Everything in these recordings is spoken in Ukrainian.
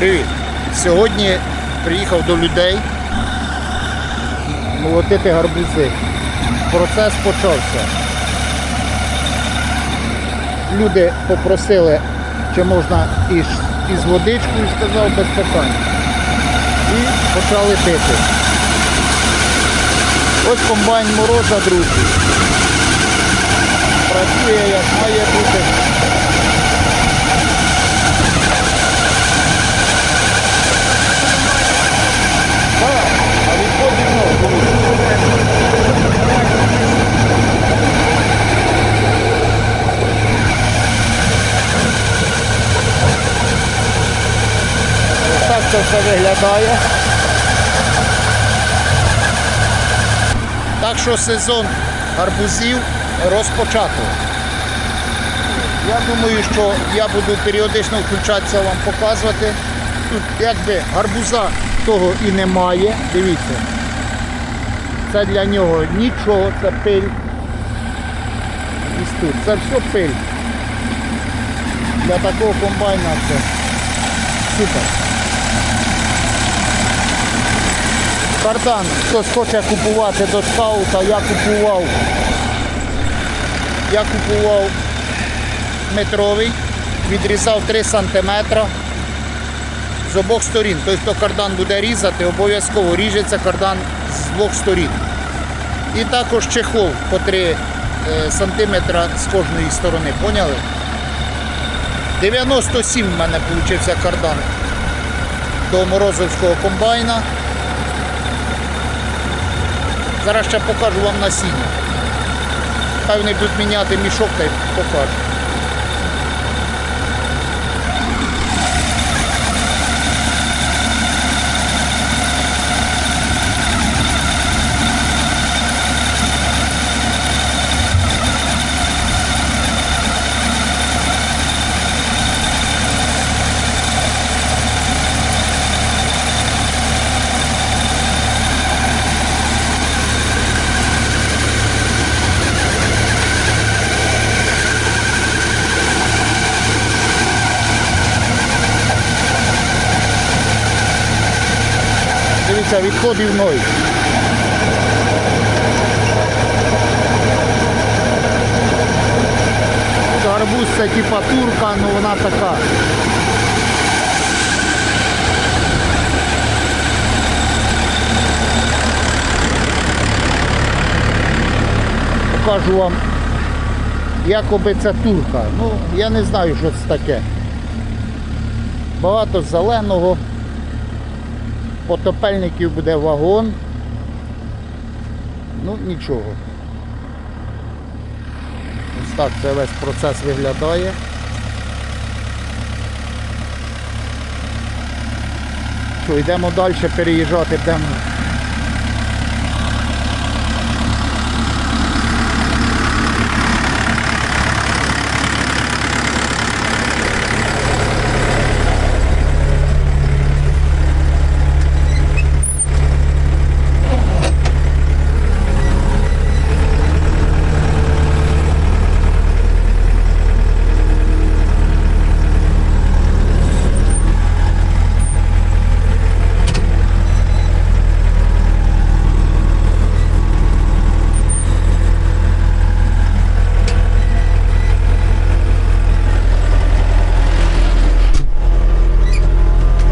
Привіт! Сьогодні приїхав до людей молотити гарбузи. Процес почався. Люди попросили, чи можна із, із водичкою, сказав без питань. І почали пити. Ось комбайн мороза, друзі. Працює як має бути. Так, а відходить ногу. Ось так це все виглядає. Так що сезон гарбузів розпочато. Я думаю, що я буду періодично включатися вам показувати. Тут якби гарбуза того і немає. Дивіться. Це для нього нічого, це пиль. Ось тут. Це все пиль. Для такого комбайна це супер. Кардан, хтось хоче купувати до скаута, я купував. Я купував метровий, відрізав 3 см з обох сторін. Той, хто кардан буде різати, обов'язково ріжеться кардан з двох сторін. І також чехол по 3 см з кожної сторони. Поняли? 97 в мене вийшов кардан до морозовського комбайна. Зараз ще покажу вам насіння. Хай вони будуть міняти мішок та й покажу. Дивіться, відходів ноль. Гарбуз це типа турка, але вона така. Покажу вам, якоби це турка. Ну, я не знаю, що це таке. Багато зеленого потопельників буде вагон. Ну нічого. Ось так це весь процес виглядає. Що, йдемо далі переїжджати, будемо.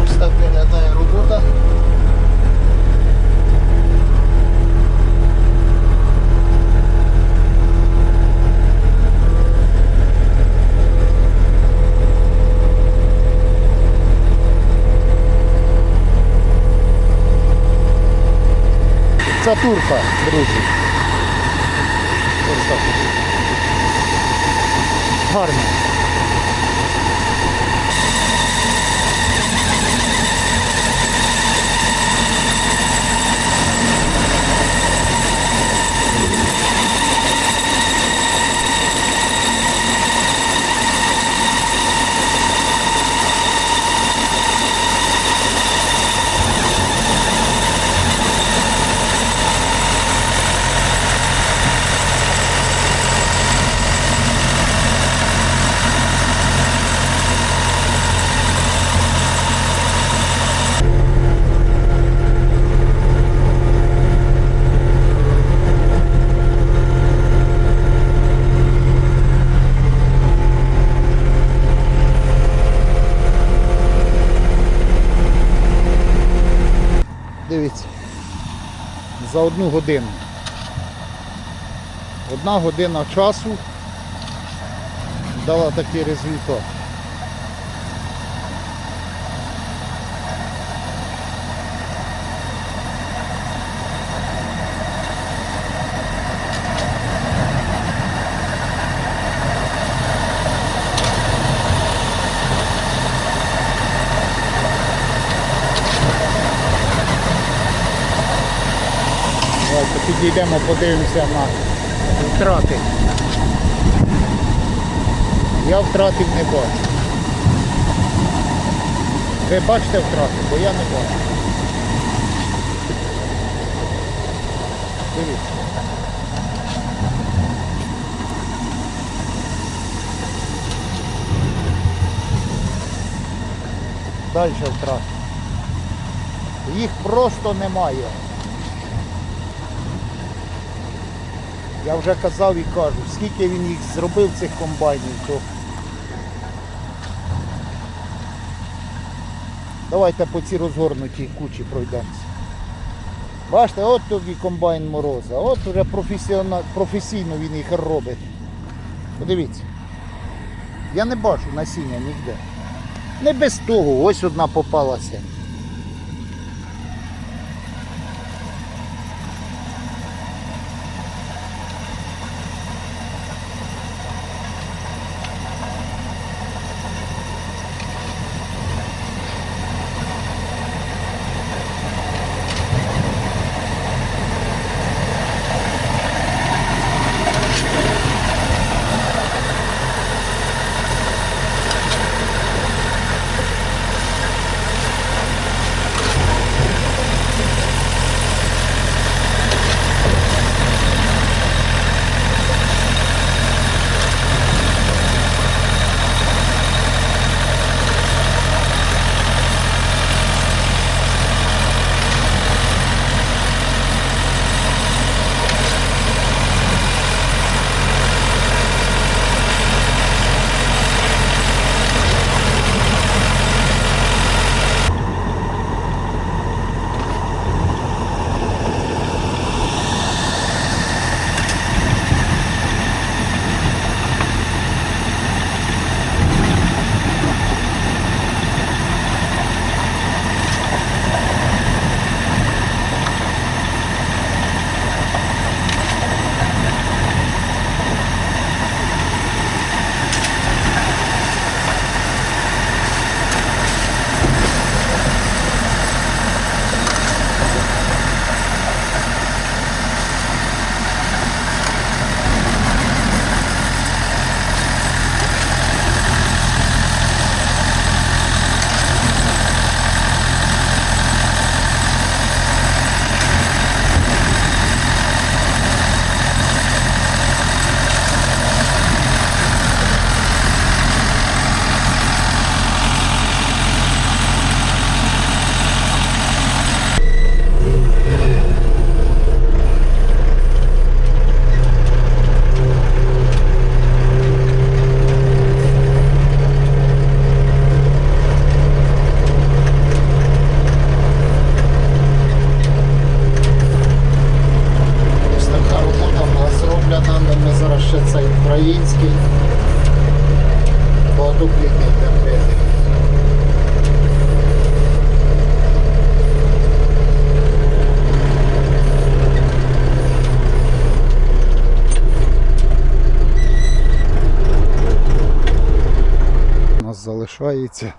Ось так виглядає робота. Це турка, друзі. Ось так. Гарно. За одну годину. Одна година часу дала такий результат. Давайте підійдемо, подивимося на втрати. Я втратив не бачу. Ви бачите втрати, бо я не бачу. Дивіться. Далі втрати. Їх просто немає. Я вже казав і кажу, скільки він їх зробив цих комбайнів, то давайте по цій розгорнутій кучі пройдемося. Бачите, от тобі комбайн мороза, от вже професійно він їх робить. Подивіться. Я не бачу насіння ніде. Не без того, ось одна попалася. Багатоплідний темпель. У нас залишається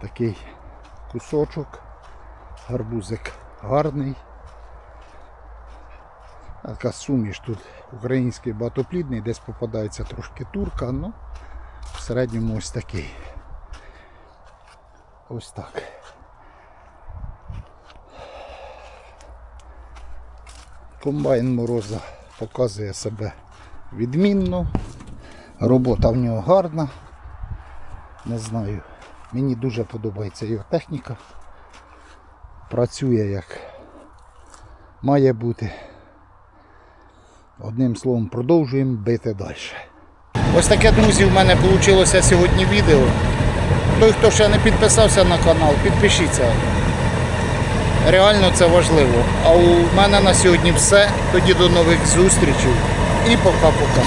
такий кусочок, гарбузик гарний. Така суміш тут український багатоплідний, десь попадається трошки турка, ну в середньому ось такий. Ось так. Комбайн мороза показує себе відмінно. Робота в нього гарна. Не знаю. Мені дуже подобається його техніка. Працює як має бути. Одним словом, продовжуємо бити далі. Ось таке, друзі, в мене вийшло сьогодні відео. Той, хто ще не підписався на канал, підпишіться. Реально це важливо. А у мене на сьогодні все. Тоді до нових зустрічей і пока-пока.